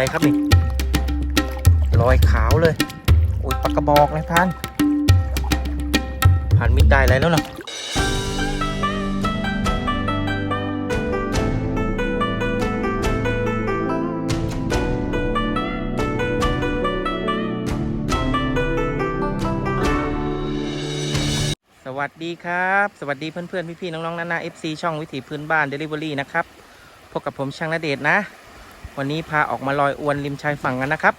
อะไรครับนี่รอยขาวเลยโอ้ยปากกระบอกเลยพานพานมิดได้อะไรแล้วเนะสวัสดีครับ สวัสดีเพื่อนๆพี่ๆน้องๆนานา FC ช่องวิถีพื้นบ้าน Delivery นะครับ พบกับผมช่างนาเดชนะ วันนี้พาออกมาลอยอวนริมชายฝั่งกันนะครับ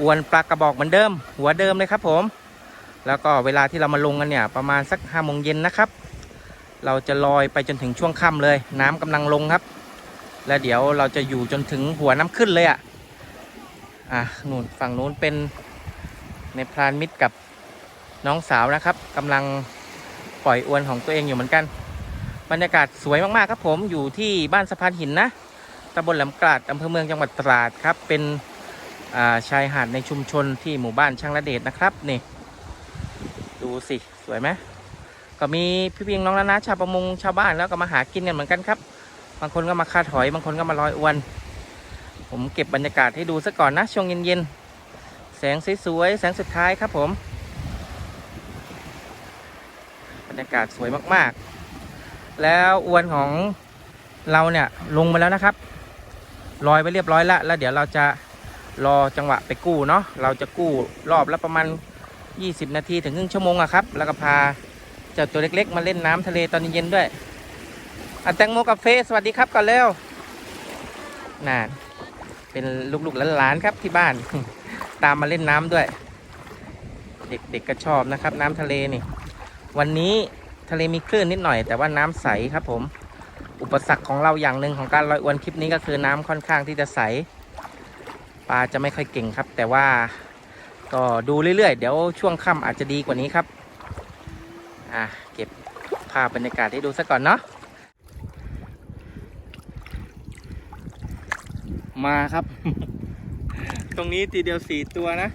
อวนปลากระบอกเหมือนเดิม หัวเดิมเลยครับผม แล้วก็เวลาที่เรามาลงกันเนี่ยประมาณสักห้าโมงเย็นนะครับ เราจะลอยไปจนถึงช่วงค่ำเลย น้ำกำลังลงครับ แล้วเดี๋ยวเราจะอยู่จนถึงหัวน้ำขึ้นเลยอะ อะนู่นฝั่งนู้นเป็นในพรานมิตรกับน้องสาวนะครับกำลังปล่อยอวนของตัวเองอยู่เหมือนกัน บรรยากาศสวยมากๆครับผมอยู่ที่บ้านสะพานหินนะ ตำบลแหลมกลาดอำเภอเมืองจังหวัดตราดครับ เป็นาชายหาดในชุมชนที่หมู่บ้านช่างระเดชนะครับนี่ ดูสิสวยไหมก็มีพี่เพียงน้องนานาชาวประมงชาวบ้านแล้วก็มาหากินกันเหมือนกันครับ บางคนก็มาคาดหอยบางคนก็มาลอยอวน ผมเก็บบรรยากาศให้ดูซะก่อนนะช่วงเย็นๆแสงสวยๆแสงสุดท้ายครับผม บรรยากาศสวยมากๆ แล้วอวนของเราเนี่ยลงมาแล้วนะครับ ลอยไปเรียบร้อยแล้วแล้วเดี๋ยวเราจะรอจังหวะไปกู้เนาะเราจะกู้รอบละประมาณ 20 นาทีถึงครึ่งชั่วโมงอะครับ แล้วก็พาเจ้าตัวเล็ก ๆ มาเล่นน้ำทะเลตอนเย็นด้วยอะแตงโมกาเฟสวัสดีครับก่อนเร็วน่าเป็นลูกๆหลานๆครับที่บ้าน ตามมาเล่นน้ำด้วย เด็กๆก็ชอบนะครับ น้ำทะเลนี่ วันนี้ทะเลมีคลื่นนิดหน่อย แต่ว่าน้ำใสครับผม อุปสรรคของเราอย่างหนึ่งของการลอยอวนคลิปนี้ก็คือน้ำค่อนข้างที่จะใสปลาจะไม่ค่อยเก่งครับ แต่ว่าก็ดูเรื่อยๆ เดี๋ยวช่วงค่ำอาจจะดีกว่านี้ครับอะเก็บภาพบรรยากาศให้ดูซะก่อนเนาะมาครับ ตรงนี้ทีเดียวสี่ตัวนะ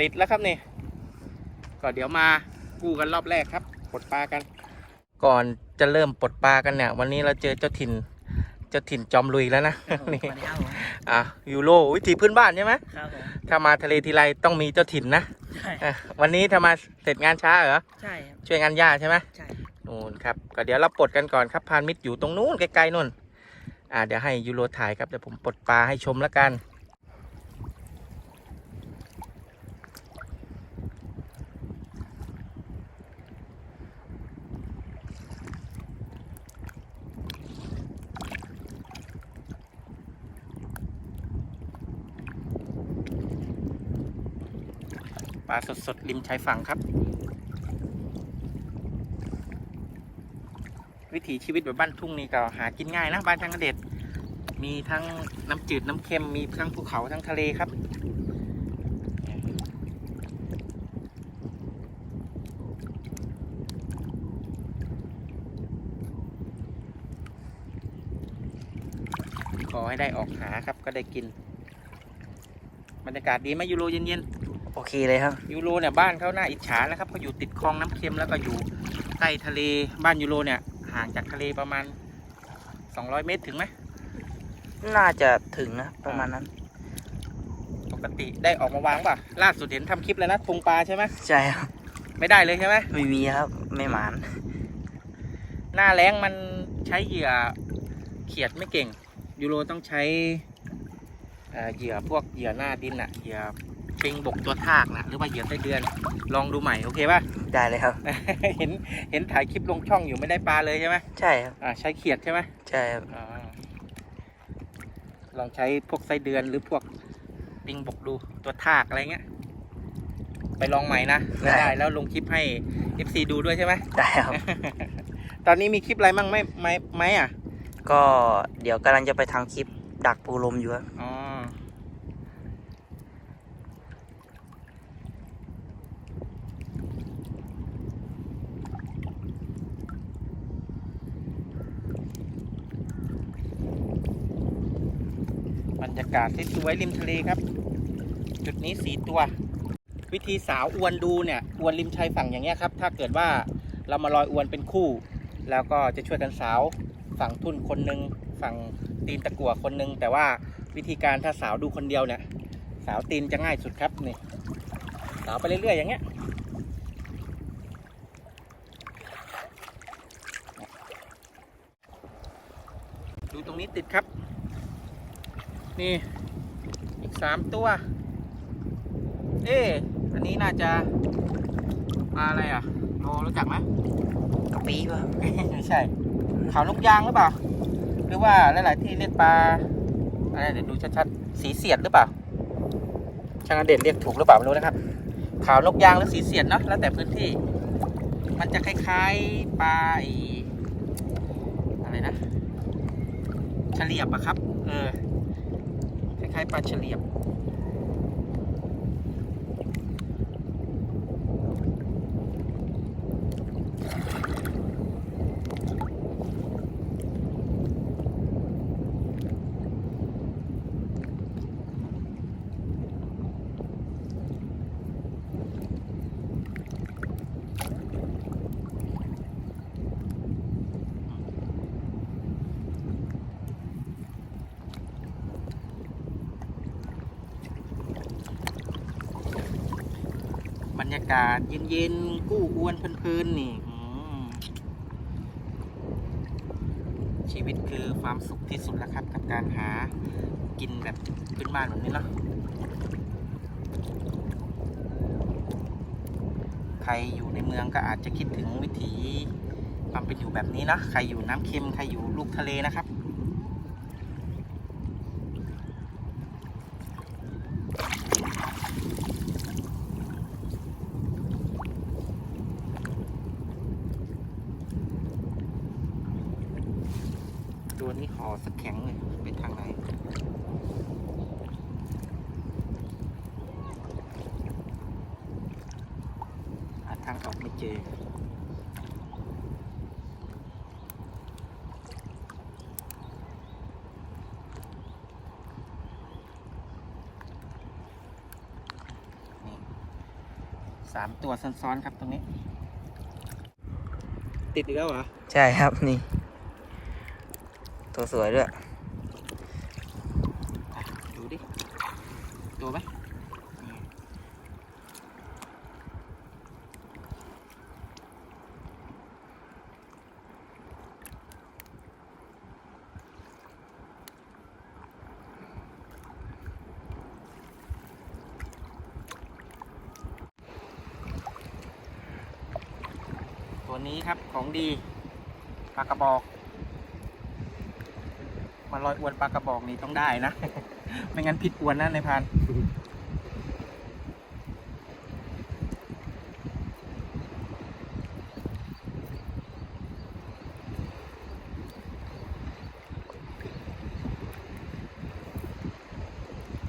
ติดแล้วครับนี่ก็เดี๋ยวมากู้กันรอบแรกครับปลดปลากัน ก่อนจะเริ่มปลดปลากันเนี่ย วันนี้เราเจอเจ้าถิ่น เจ้าถิ่นจอมลุยแล้วนะนี่สวัสดีครับผมอะยูโรวิถีพื้นบ้านใช่ไหมครับผมถ้ามาทะเลทีไรต้องมีเจ้าถิ่นนะใช่อะวันนี้ถ้ามาเสร็จงานช้าเหรอใช่ครับช่วยงานย่าใช่ไหมใช่นู่นครับก็เดี๋ยวเราปลดกันก่อนครับพานมิตรอยู่ตรงนู้นไกลๆนู่นอ่าเดี๋ยวให้ยูโรถ่ายครับเดี๋ยวผมปลดปลาให้ชมแล้วกัน ลาสดๆ ริมชายฝั่งครับ วิถีชีวิตแบบบ้านทุ่งนี่ก็หากินง่ายนะบ้านช่างเด็ด มีทั้งน้ำจืดน้ำเค็มมีทั้งภูเขาทั้งทะเลครับขอให้ได้ออกหาครับก็ได้กิน บรรยากาศดีไหมยูโรเย็นๆ เคเลยครับ ยูโรเนี่ยบ้านเขาน่าอิจฉานะครับเขาอยู่ติดคลองน้ำเค็มแล้วก็อยู่ใกล้ทะเลบ้านยูโรเนี่ยห่างจากทะเลประมาณ 200 เมตรถึงไหมน่าจะถึงนะประมาณนั้น ปกติได้ออกมาวางป่ะล่าสุดเห็นทำคลิปแล้วนะทงปลาใช่ไหมใช่ครับไม่ได้เลยใช่ไหมไม่มีครับไม่หมาน หน้าแรงมันใช้เหยื่อเขียดไม่เก่งยูโรต้องใช้เอ่อเหยื่อพวกเหยื่อหน้าดินอะเหยื่อ ปิงบกตัวทากนะหรือว่าเหยื่อไส้เดือน ลองดูใหม่โอเคป่ะ ได้เลยครับ เห็นเห็นถ่ายคลิปลงช่องอยู่ไม่ได้ปลาเลยใช่ไหมใช่ครับอ่าใช้เขียดใช่ไหมใช่ครับอาลองใช้พวกไส้เดือนหรือพวกปิงบกดูตัวทากอะไรเงี้ย ไปลองใหม่นะไม่ได้แล้วลงคลิปให้ FC ดูด้วยใช่ไหม ได้ครับ ตอนนี้มีคลิปอะไรมั่งไหมไหมไหมอะก็เดี๋ยวกำลังจะไปทำคลิปดักปูลมอยู่ครับ อ๋อบบรรยากาศที่สวยริมทะเลครับ จุดนี้สีตัว วิธีสาวอวนดูเนี่ยอวนริมชายฝั่งอย่างเงี้ยครับ ถ้าเกิดว่าเรามาลอยอวนเป็นคู่ แล้วก็จะช่วยกันสาวฝั่งทุ่นคนหนึ่งฝั่งตีนตะกั่วคนหนึ่งแต่ว่าวิธีการถ้าสาวดูคนเดียวเนี่ย สาวตีนจะง่ายสุดครับนี่สาวไปเรื่อยๆอย่างเงี้ยดูตรงนี้ติดครับ นี่อีกสามตัว เอ๊ะอันนี้น่าจะปลาอะไรอะโมรู้จักไหมกระปีป่ะ ไม่ใช่ขาวนกยางหรือเปล่า หรือว่าหลาย ๆ ที่เรียกปลาอะไรเดี๋ยวดูชัด ๆ สีเสียดหรือเปล่า ช่างอเด่นเรียกถูกหรือเปล่าไม่รู้นะครับ ขาวนกยางหรือสีเสียดเนาะแล้วแต่พื้นที่ มันจะคล้าย ๆ ปลาไอ้อะไรนะเฉลียบอะครับ เออค ล้ายๆปลาเฉลียบากาศเย็นๆ กู้อวนเพลินๆ นี่ชีวิตคือความสุขที่สุดแล้วครับ กับการหากินแบบพื้นบ้านแบบนี้เนาะใครอยู่ในเมืองก็อาจจะคิดถึงวิถีความเป็นอยู่แบบนี้นะใครอยู่น้ำเค็ม ใครอยู่ลูกทะเลนะครับ ตัวนี้ห่อสักแข็งเลยไปทางไหน หาทางออกไม่เจอ นี่ สามตัวซ้อนๆครับตรงนี้ ติดอีกแล้วเหรอ ใช่ครับนี่ ตัวสวยด้วย ดูดิ ตัวไหมนี่ตัวนี้ครับของ ดีปลากระบอก มาลอยอวนปลากระบอกนี่ต้องได้นะ ไม่งั้นผิดอวนนะในายพราน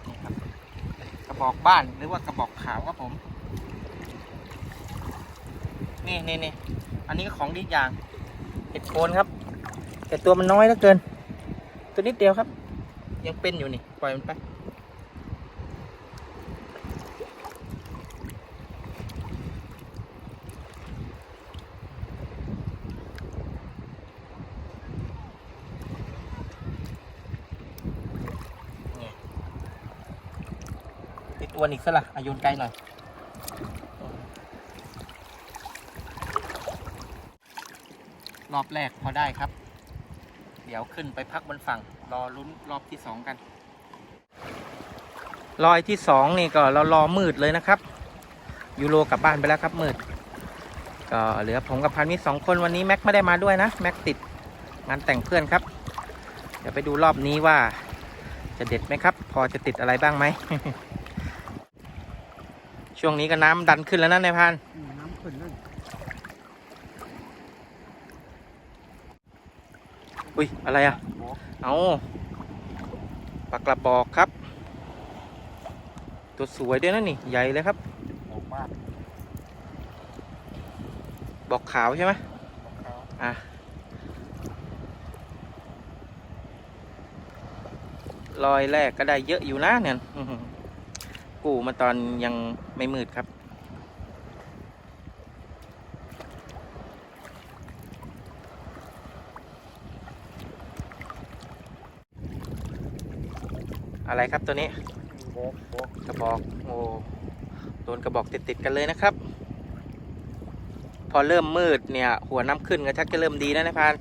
นี่ครับกระบอกบ้านหรือว่ากระบอกขาวครับผม นี่นี่นี่อั นนี้ก็ของดีอย่างเห็ดโคนครับแต่ตัวมันน้อยเหลือเกิน ตัวนิดเดียวครับ ยังเป็นอยู่นี่ปล่อยมันไปติดอวนอีกซะละอายุนไกลหน่อย รอบแรกพอได้ครับ เดี๋ยวขึ้นไปพักบนฝั่ง รอลุ้นรอบที่สองกัน รอยที่สองนี่ก็เรารอมืดเลยนะครับ ยูโรกลับบ้านไปแล้วครับมืด ก็เหลือผมกับพันมิตรสองคนวันนี้แม็กไม่ได้มาด้วยนะ แม็กติดงานแต่งเพื่อนครับ เดี๋ยวไปดูรอบนี้ว่าจะเด็ดไหมครับ พอจะติดอะไรบ้างไหม ช่วงนี้ก็น้ำดันขึ้นแล้วนะนายพันน้ำขึ้นนั่น อุ้ยอะไรอะเอาปลากระบอกครับ ตัวสวยด้วยนะนี่ ใหญ่เลยครับออกบ้านบอกขาวใช่ไหมของเขาอะรอยแรกก็ได้เยอะอยู่นะเนี่ยอื้อหือกูมาตอนยังไม่มืดครับ อะไรครับตัวนี้กระบอกโอ้โดนกระบอกติดติดๆกันเลยนะครับ พอเริ่มมืดเนี่ย หัวน้ำขึ้นก็ชักจะเริ่มดีแล้วนะพาน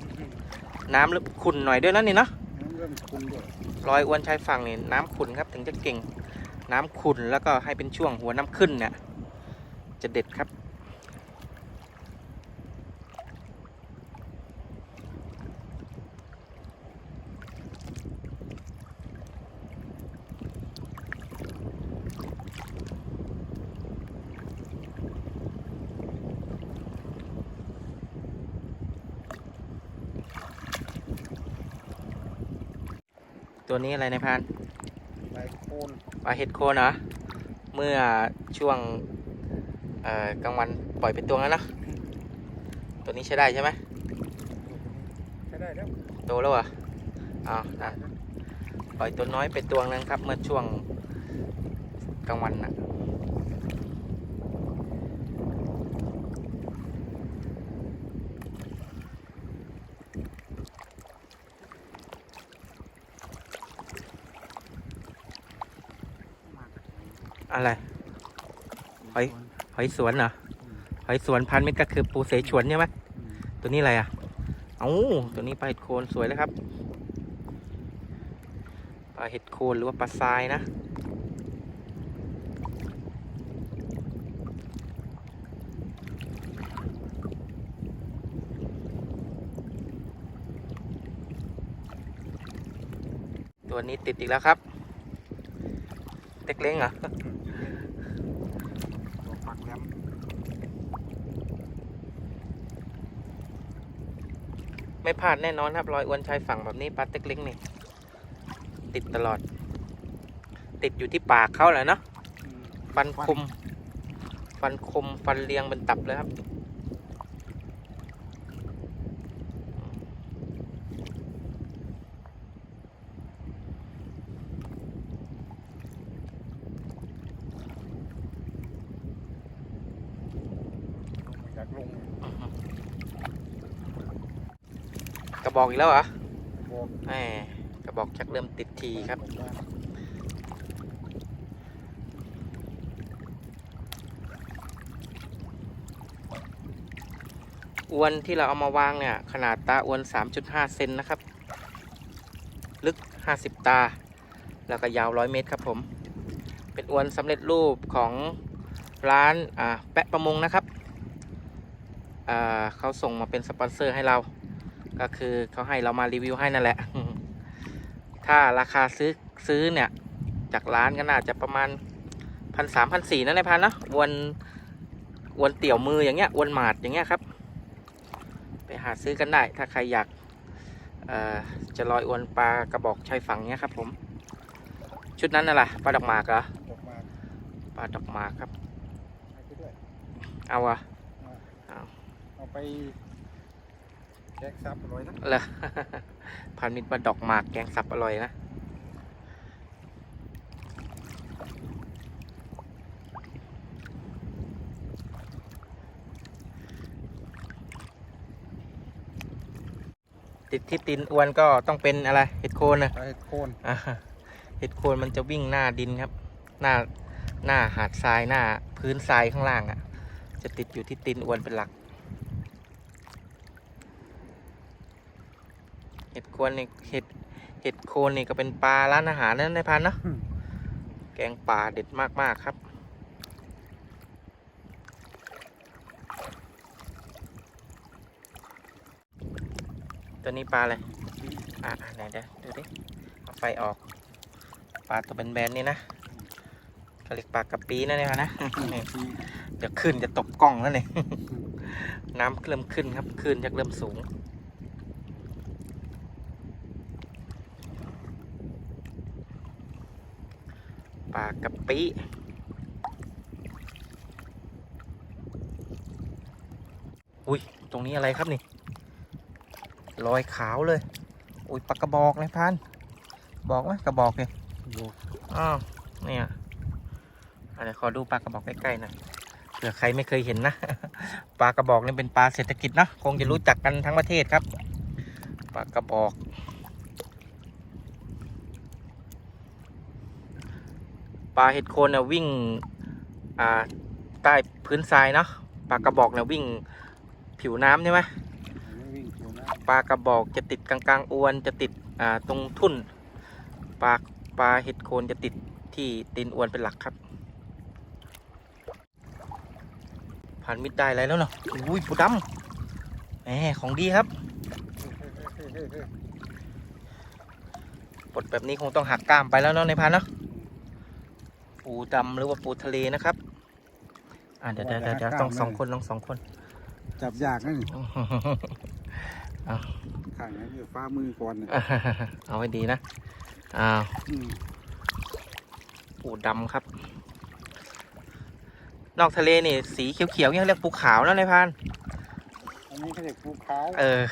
น้ำเริ่มขุ่นหน่อยด้วยนะนี่เนาะน้ำเริ่มคุณด้วยอยอวนชายฝั่งนี่น้ำขุ่นครับถึงจะเก่ง น้ำขุ่นแล้วก็ให้เป็นช่วงหัวน้ำขึ้นเนี่ยจะเด็ดครับ ตัวนี้อะไรนายพรานใบโคนปลาเห็ดโคนเหรอเมื่อช่วงเอ่อกลางวันปล่อยเป็นตัวแล้วเนอะตัวนี้ใช้ได้ใช่ไหมใช้ได้แล้วโตแล้วเหรออ้าวนั่นปล่อยตัวน้อยเป็นตัวนึงครับ เมื่อช่วงกลางวันนะอะไร หอย หอยสวนเหรอหอยสวนพันธุ์เม็ดก็คือปูเสฉวนใช่ไหมตัวนี้อะไรอะเอ้าตัวนี้ปลาเห็ดโคนสวยเลยครับปลาเห็ดโคนหรือว่าปลาทรายนะตัวนี้ติดอีกแล้วครับ เต็กเล้งเหรอ ตัวปักแหลม ไม่พลาดแน่นอนครับรอยอวนชายฝั่งแบบนี้ปลาเต็กเล้งนี่ติดตลอด ติดอยู่ที่ปากเขาแหละเนาะฟันคม ฟันคมฟันเรียงเป็นตับเลยครับ อยากลง ก ระบอกอีกแล้วเหรอบอกแหมกระบอกชักเริ่มติดทีครับว่าอวนที่เราเอามาวางเนี่ย ขนาดตาอวน 3.5 เซนนะครับ ลึก 50 ตา แล้วก็ยาว 100 เมตรครับผม เป็นอวนสำเร็จรูปของร้านอ่าแปะประมงนะครับอ่าเขาส่งมาเป็นสปอนเซอร์ให้เรา ก็คือเขาให้เรามารีวิวให้นั่นแหละ ถ้าราคาซื้อซื้อเนี่ย จากร้านก็น่าจะประมาณพันสามพันสี่นั่นแหละพันนะอวนอวนเตี่ยวมืออย่างเงี้ยอวนหมาดอย่างเงี้ยครับ ไปหาซื้อกันได้ ถ้าใครอยากเอ่อจะลอยอวนปลากระบอกชายฝั่งเนี้ยครับ ผม ชุดนั้นน่ะล่ะปลาดอกหมากเหรอออกมาปลาดอกหมากครับให้ไปด้วยเอาอะเอาไป แกงซับอร่อยนะเหรอพันมิตรปลาดอกหมากแกงสับอร่อยนะติดที่ตีนอวนก็ต้องเป็นอะไรเห็ดโคนนะใบโคนอ่าเห็ดโคนมันจะวิ่งหน้าดินครับ หน้าหน้าหาดทรายหน้าพื้นทรายข้างล่างอะ่ะ จะติดอยู่ที่ตีนอวนเป็นหลัก เห็ดโคนนี่เห็ดเห็ดโคนนี่ก็เป็นปลาร้านอาหารนั่นในพันเนาะแกงป่าเด็ดมากๆครับตัวนี้ปลาอะไร อะอะไหนเดี๋ยวดูดิเอาไฟออก ปลาตัวเป็นแบนๆนี่นะเขาเรียกปลากระปีนะเนี่ยนะ เดี๋ยวขึ้นจะตกกล้องแล้วเนี่ย น้ำเริ่มขึ้นครับ ขึ้นจะเริ่มสูงากระปิอุ้ยตรงนี้อะไรครับนี่รอยขาวเลย อุ้ยปลากระบอกเลยพันบอกไหมกระบอกเลยบอกอ้าวเนี่ยอะเดี๋ยวขอดูปลากระบอกใกล้ๆหน่อยเผื่อใครไม่เคยเห็นนะปลากระบอกนี่เป็นปลาเศรษฐกิจเนอะคงจะรู้จักกันทั้งประเทศครับปลากระบอก ปลาเห็ดโคนเนี่ยวิ่งอ่าใต้พื้นทรายเนาะปลากระบอกเนี่ยวิ่งผิวน้ำใช่ไหมไม่วิ่งผิวนะปลากระบอกจะติดกลางกลางๆอวนจะติดอ่าตรงทุ่นปลาปลาเห็ดโคนจะติดที่ตีนอวนเป็นหลักครับ ผ่านมิดได้อะไรแล้วเนาะอุ้ยปูดำแหมของดีครับปลดแบบนี้คงต้องหักกล้ามไปแล้วเนาะในพันเนาะ ปูดำหรือว่าปูทะเลนะครับ อ่าเดี๋ยวเดี๋ยวเดี๋ยวเดี๋ยวต้องสองคนต้องสองคน จับยากนะนี่ข้างนั้นอยู่ฟ้ามือก่อนนะเอาให้ดีนะอ้าวอืมปูดำครับ นอกทะเลนี่สีเขียวๆเนี่ยเรียกปูขาวนะในพันอันนี้เขาเรียกภูเขาเออ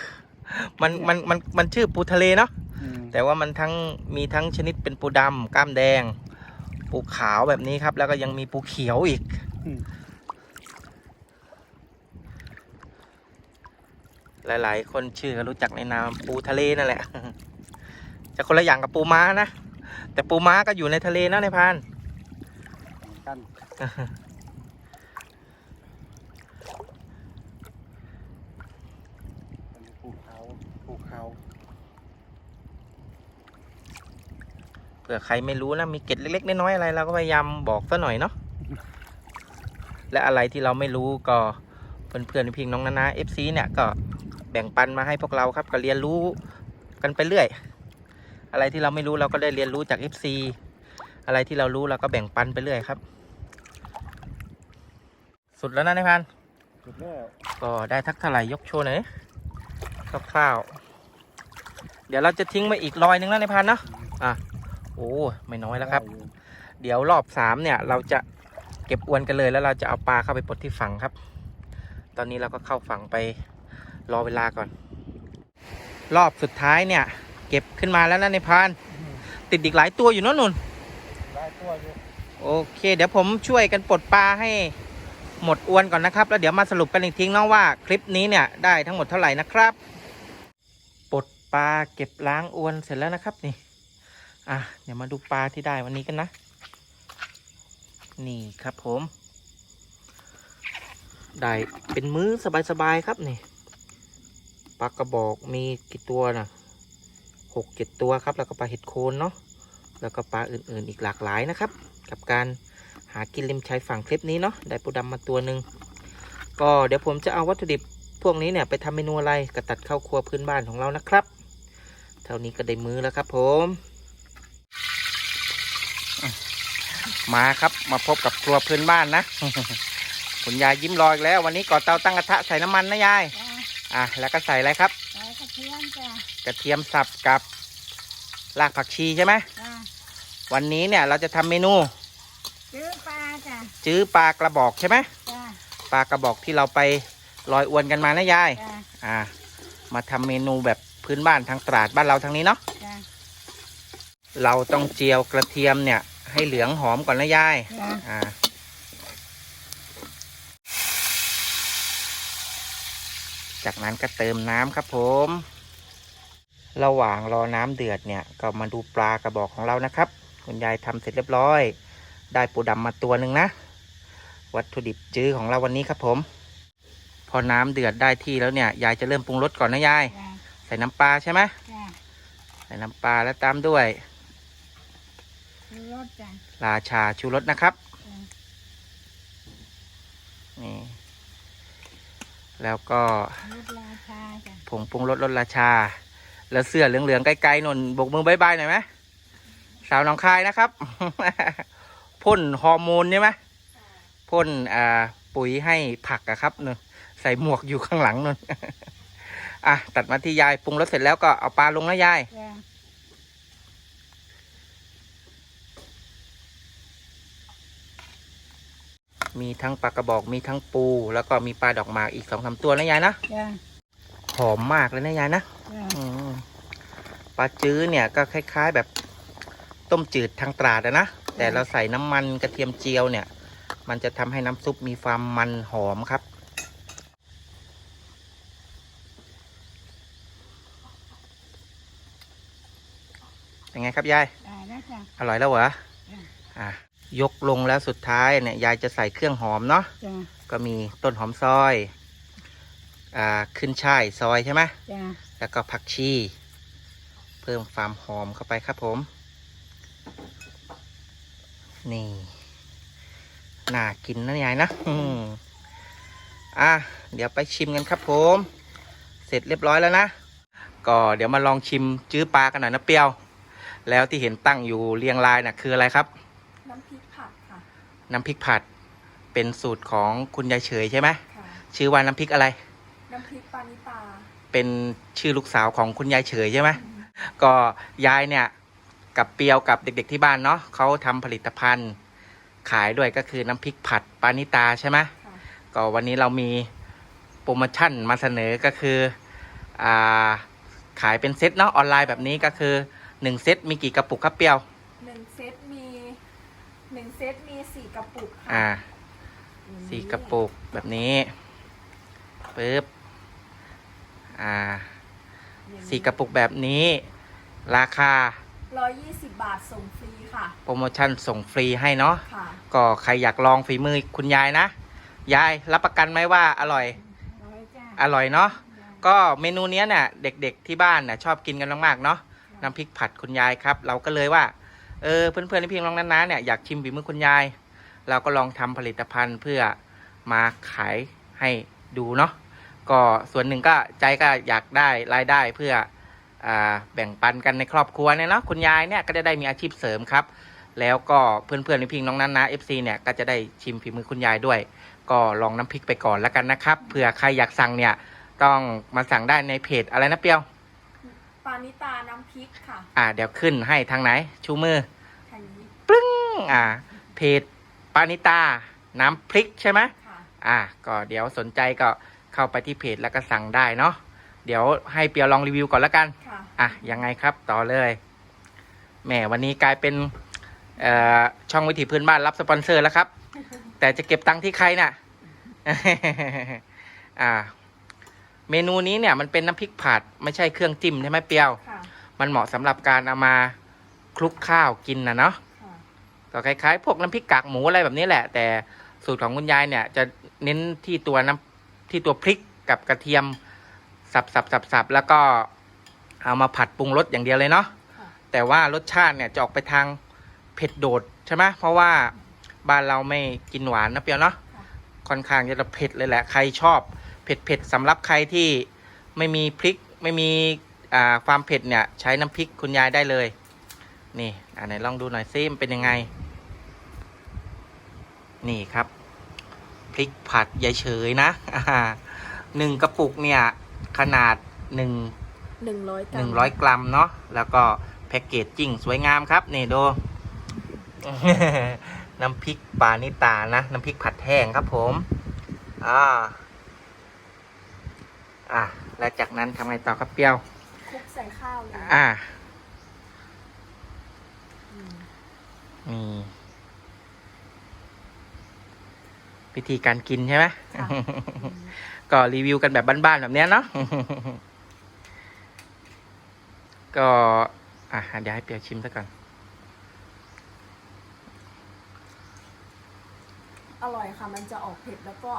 มันมันมันมันชื่อปูทะเลเนาะมแต่ว่ามันทั้งมีทั้งชนิดเป็นปูดำกล้ามแดง ปูขาวแบบนี้ครับ แล้วก็ยังมีปูเขียวอีกอืมหลาย ๆ คนชื่อก็รู้จักในนามปูทะเลนั่นแหละ จะคนละอย่างกับปูม้านะ แต่ปูม้าก็อยู่ในทะเลนะในพรานเหมือนกันอันนี้ภูเขาภูเขา เผื่อใครไม่รู้นะมีเกร็ดเล็กๆน้อยๆอะไรเราก็พยายามบอกซะหน่อยเนาะและอะไรที่เราไม่รู้ก็เพื่อนๆพี่น้องนานา FC เนี่ยก็แบ่งปันมาให้พวกเราครับก็เรียนรู้กันไปเรื่อย อะไรที่เราไม่รู้เราก็ได้เรียนรู้จาก FC อะไรที่เรารู้เราก็แบ่งปันไปเรื่อยครับ สุดแล้วนะนายพันจุดแล้วก็ได้ทักเท่าไหร่ยกโชว์หน่อยคร่าวๆเดี๋ยวเราจะทิ้งไว้อีกรอยหนึงแล้วนายพันเนาะอะโอ้ไม่น้อยแล้วครับได้อยู่เดี๋ยวรอบสามเนี่ย เราจะเก็บอวนกันเลยแล้วเราจะเอาปลาเข้าไปปลดที่ฝั่งครับ ตอนนี้เราก็เข้าฝั่งไปรอเวลาก่อน รอบสุดท้ายเนี่ย เก็บขึ้นมาแล้วนะในพราน ติดอีกหลายตัวอยู่เนอะนุ่นได้ตัวอยู่โอเค เดี๋ยวผมช่วยกันปลดปลาให้หมดอวนก่อนนะครับ แล้วเดี๋ยวมาสรุปกันอีกทีเนาะว่าคลิปนี้เนี่ยได้ทั้งหมดเท่าไหร่นะครับ ปลดปลาเก็บล้างอวนเสร็จแล้วนะครับนี่ อะ เดี๋ยวมาดูปลาที่ได้วันนี้กันนะ นี่ครับผม ได้เป็นมื้อสบายๆครับนี่ปลากระบอกมีกี่ตัวนะหกเจ็ดตัวครับ แล้วก็ปลาเห็ดโคนเนาะ แล้วก็ปลาอื่นๆอีกหลากหลายนะครับ กับการหากินริมชายฝั่งคลิปนี้เนาะ ได้ปูดำมาตัวหนึ่ง ก็เดี๋ยวผมจะเอาวัตถุดิบพวกนี้เนี่ยไปทำเมนูอะไรกระตัดเข้าครัวพื้นบ้านของเรานะครับ เท่านี้ก็ได้มือแล้วครับผม มาครับมาพบกับครัวพื้นบ้านนะคุณยายยิ้มรออีกแล้ว วันนี้ก่อเตาตั้งกระทะใส่น้ำมันนะยาย จ้าอะแล้วก็ใส่อะไรครับ ใส่กระเทียมจ้ากระเทียมสับกับรากผักชีใช่ไหมจ้าวันนี้เนี่ยเราจะทำเมนูซื้อปลาจ้าจื้อปลากระบอกใช่ไหมจ้าปลากระบอกที่เราไปลอยอวนกันมานะยาย จ้าอ่ามาทำเมนูแบบพื้นบ้านทางตราดบ้านเราทางนี้เนาะ จ้าเราต้องเจียวกระเทียมเนี่ย ให้เหลืองหอมก่อนนะยายจ้าอ่า จากนั้นก็เติมน้ำครับผม ระหว่างรอน้ำเดือดเนี่ย ก็มาดูปลากระบอกของเรานะครับ คุณยายทำเสร็จเรียบร้อย ได้ปูดำมาตัวหนึ่งนะ วัตถุดิบจื้อของเราวันนี้ครับผม พอน้ำเดือดได้ที่แล้วเนี่ย ยายจะเริ่มปรุงรสก่อนนะยาย จ้าใส่น้ำปลาใช่ไหม จ้าใส่น้ำปลาแล้วตามด้วย ซื้อรถจ้าราชาชูรสนะครับจ้านี่ แล้วก็รถราชาจ้าผงปรุงรสรสราชา แล้วเสื้อเหลืองๆ ไกลๆนนบกมือบายบายหน่อยไหมสาวหนองคายนะครับ พ่นฮอร์โมนใช่ไหมพ่นอ่าปุ๋ยให้ผักอะครับนนใส่หมวกอยู่ข้างหลังนนอะ ตัดมาที่ยายปรุงรสเสร็จแล้วก็เอาปลาลงนะยายจ้า มีทั้งปลากระบอกมีทั้งปู แล้วก็มีปลาดอกหมากอีกสองสามตัวนะยายนะจ้าหอมมากเลยนะยายนะจ้าอืมปลาจื้อเนี่ยก็คล้าย ๆ แบบต้มจืดทางตราดอะนะแต่เราใส่น้ำมันกระเทียมเจียวเนี่ย มันจะทำให้น้ำซุปมีความมันหอมครับ เป็นไงครับยาย ได้แล้วจ้าอร่อยแล้วเหรออืมอะ ยกลงแล้วสุดท้ายเนี่ยยายจะใส่เครื่องหอมเนาะจ้ะก็มีต้นหอมซอย อ่าขึ้นช่ายซอยใช่ไหมจ้ะแล้วก็ผักชี เพิ่มความหอมเข้าไปครับผม นี่น่ากินนะยายนะอืมอะเดี๋ยวไปชิมกันครับผม เสร็จเรียบร้อยแล้วนะ ก็เดี๋ยวมาลองชิมจื้อปลากันหน่อยนะเปรียว แล้วที่เห็นตั้งอยู่เรียงรายน่ะคืออะไรครับ น้ำพริกผัดค่ะ น้ำพริกผัด เป็นสูตรของคุณยายเฉยใช่ไหมค่ะ ชื่อว่าน้ำพริกอะไร น้ำพริกปานิตาเป็นชื่อลูกสาวของคุณยายเฉยใช่ไหม ก็ยายเนี่ยกับเปียวกับเด็กๆที่บ้านเนาะเขาทำผลิตภัณฑ์ ขายด้วยก็คือน้ำพริกผัดปานิตาใช่ไหมค่ะก็วันนี้เรามีโปรโมชั่นมาเสนอก็คืออ่าขายเป็นเซตเนาะออนไลน์แบบนี้ก็คือ 1 เซตมีกี่กระปุกครับเปียว หนึ่งเซตมีหนึ่งเซตมีสี่ กระปุกค่ะอ่าอืมสี่กระปุกแบบนี้ปึ๊บอ่าสี่กระปุกแบบนี้ ราคาร้อยยี่สิบบาทส่งฟรีค่ะ โปรโมชั่นส่งฟรีให้เนาะค่ะก็ใครอยากลองฝีมือคุณยายนะ ยายรับประกันไหมว่าอร่อย ร้อยจ้ะอร่อยเนาะก็เมนูเนี้ยเนี่ยเด็กๆที่บ้านน่ะชอบกินกันมากๆเนาะน้ำพริกผัดคุณยายครับ เราก็เลยว่าเออเพื่อนๆที่พี่น้องนั้นๆเนี่ยอยากชิมฝีมือคุณยาย เราก็ลองทำผลิตภัณฑ์เพื่อมาขายให้ดูเนาะก็ส่วนหนึ่งก็ใจก็อยากได้รายได้เพื่ออ่าแบ่งปันกันในครอบครัวเนี่ยเนาะคุณยายเนี่ยก็จะได้มีอาชีพเสริมครับ แล้วก็เพื่อนๆในพี่น้องนั้นนะ FC เนี่ยก็จะได้ชิมฝีมือคุณยายด้วย ก็ลองน้ำพริกไปก่อนแล้วกันนะครับเผื่อใครอยากสั่งเนี่ยต้องมาสั่งได้ในเพจอะไรนะเปียวปานิตาน้ำพริกค่ะ อ่าเดี๋ยวขึ้นให้ทางไหน ชูมือทางนี้ปึ้งอ่าเพจ ปานิตา น้ำพริกใช่ไหมค่ะอ่าก็เดี๋ยวสนใจก็เข้าไปที่เพจแล้วก็สั่งได้เนาะเดี๋ยวให้เปียวลองรีวิวก่อนแล้วกัน ค่ะอะยังไงครับต่อเลยแหมวันนี้กลายเป็นเอ่อช่องวิถีพื้นบ้านรับสปอนเซอร์แล้วครับ แต่จะเก็บตังค์ที่ใครน่ะ อ่า เมนูนี้เนี่ยมันเป็นน้ำพริกผัด ไม่ใช่เครื่องจิ้มใช่ไหมเปียว ค่ะมันเหมาะสำหรับการเอามาคลุกข้าวกินนะเนาะค่ะ ก็คล้ายๆ พวกน้ำพริกกากหมูอะไรแบบนี้แหละ แต่สูตรของคุณยายเนี่ย จะเน้นที่ตัวน้ำที่ตัวพริกกับกระเทียมสับสับสับสับแล้วก็เอามาผัดปรุงรสอย่างเดียวเลยเนาะแต่ว่ารสชาติเนี่ยจะออกไปทางเผ็ดโดดใช่ไหมเพราะว่าบ้านเราไม่กินหวานนะเปียวเนาะค่อนข้างจะเผ็ดเลยแหละ ใครชอบเผ็ดเผ็ดๆสำหรับใครที่ไม่มีพริกไม่มีความเผ็ดเนี่ย ใช้น้ำพริกคุณยายได้เลย นี่อันไหนลองดูหน่อยซิมันเป็นยังไง นี่ครับพริกผัดยายเฉยนะอ่าหนึ่งกระปุกเนี่ย ขนาดหนึ่งหนึ่งร้อยกรัหมนึ่งร้อยกรัมเนาะแล้วก็แพ็กเกจจิ้งสวยงามครับนี่ดูน้ำพริกปลานิตานะ น้ำพริกผัดแห้งครับผมอ่าอะแล้วจากนั้นทำไงต่อครับเปรี้ยวคลุกใส่ข้าวเลยอ่าอืม นี่ วิธีการกินใช่ไหมค่ะก็รีวิวกันแบบบ้านๆแบบเนี้ยเนาะก็อะเดี๋ยวให้เปียวชิมซะก่อน อร่อยค่ะ มันจะออกเผ็ดแล้วก็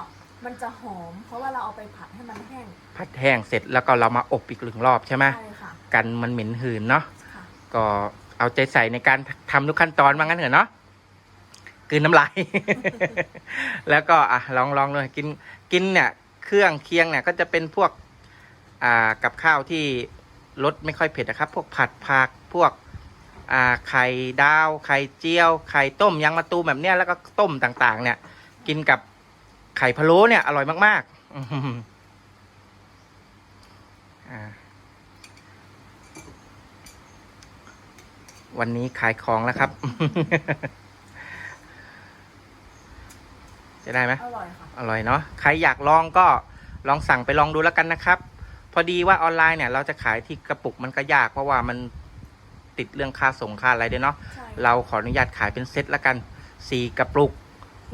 มันจะหอม เพราะว่าเราเอาไปผัดให้มันแห้ง ผัดแห้งเสร็จแล้วก็เรามาอบอีกหนึ่งรอบใช่ไหมใช่ค่ะ กันมันเหม็นหืนเนาะค่ะก็เอาใจใส่ในการทำทุกขั้นตอนว่างั้นเถอะเนาะ กืนน้ำลาย แล้วก็อะลองลองเลยกินกินเนี่ย เครื่องเคียงเนี่ยก็จะเป็นพวกอ่ากับข้าวที่รสไม่ค่อยเผ็ดนะครับ พวกผัดผักพวกอ่าไข่ดาว ไข่เจียว ไข่ต้มยางมะตูมแบบเนี้ยแล้วก็ต้มต่างๆ เนี่ย กินกับไข่พะโล้เนี่ย อร่อยมากๆวันนี้ขายของแล้วครับ จะได้ไหมอร่อยค่ะ อร่อยเนาะ ใครอยากลองก็ลองสั่งไปลองดูแล้วกันนะครับ พอดีว่าออนไลน์เนี่ย เราจะขายที่กระปุกมันก็ยากเพราะว่ามันติดเรื่องค่าส่งค่าอะไรด้วยเนาะ ใช่ เราขออนุญาตขายเป็นเซตแล้วกัน 4 กระปุก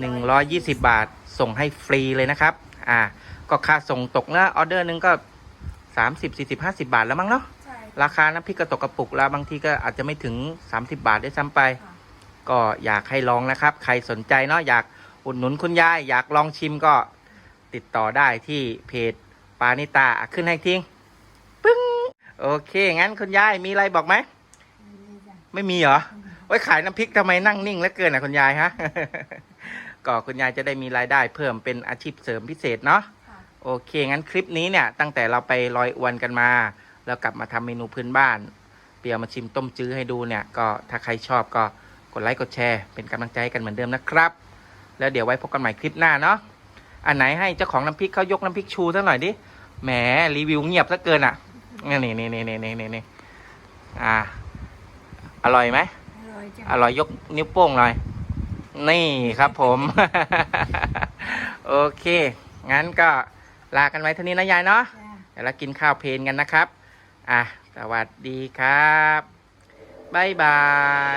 120 บาท ส่งให้ฟรีเลยนะครับ อ่า ก็ค่าส่งตกนะออเดอร์หนึงก็ 30 40 50 บาทแล้วมั้งเนาะ ใช่ราคาน้ำพริกกระตกกระปุกแล้วบางทีก็อาจจะไม่ถึง 30 บาทได้วยซ้ำไปค่ะก็อยากให้ลองนะครับ ใครสนใจเนาะอยาก อุดหนุนคุณยายอยากลองชิมก็ติดต่อได้ที่เพจปานิตาอะขึ้นให้ทิ้งปึ้งโอเค งั้นคุณยายมีอะไรบอกไหมนี่จ้ะไม่มีเหรอโอ้ยขายน้ำพริกทำไมนั่งนิ่งเหลือเกินอะคุณยายฮะ ก็คุณยายจะได้มีรายได้เพิ่มเป็นอาชีพเสริมพิเศษเนาะค่ะโอเค งั้นคลิปนี้เนี่ย ตั้งแต่เราไปลอยอวนกันมา แล้วกลับมาทำเมนูพื้นบ้าน เปียวมาชิมต้มจื้อให้ดูเนี่ย ก็ถ้าใครชอบก็กดไลค์กดแชร์ เป็นกำลังใจให้กันเหมือนเดิมนะครับ แล้วเดี๋ยวไว้พบกันใหม่คลิปหน้าเนาะอันไหนให้เจ้าของน้ำพริกเขายกน้ำพริกชูสักหน่อยดิแหมรีวิวเงียบซะเกินอะนี่นี่นี่นี่นี่นี่นี่อ่า อร่อยไหมอร่อยจ้ะอร่อยยกนิ้วโป้งหน่อย นี่ครับผม โอเค งั้นก็ลากันไว้เท่านี้นะยายเนาะจ้ะเดี๋ยวเรากินข้าวเพลนกันนะครับ อะ สวัสดีครับ บ๊ายบา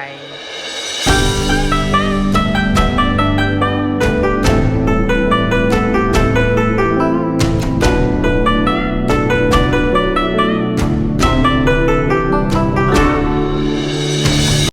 ย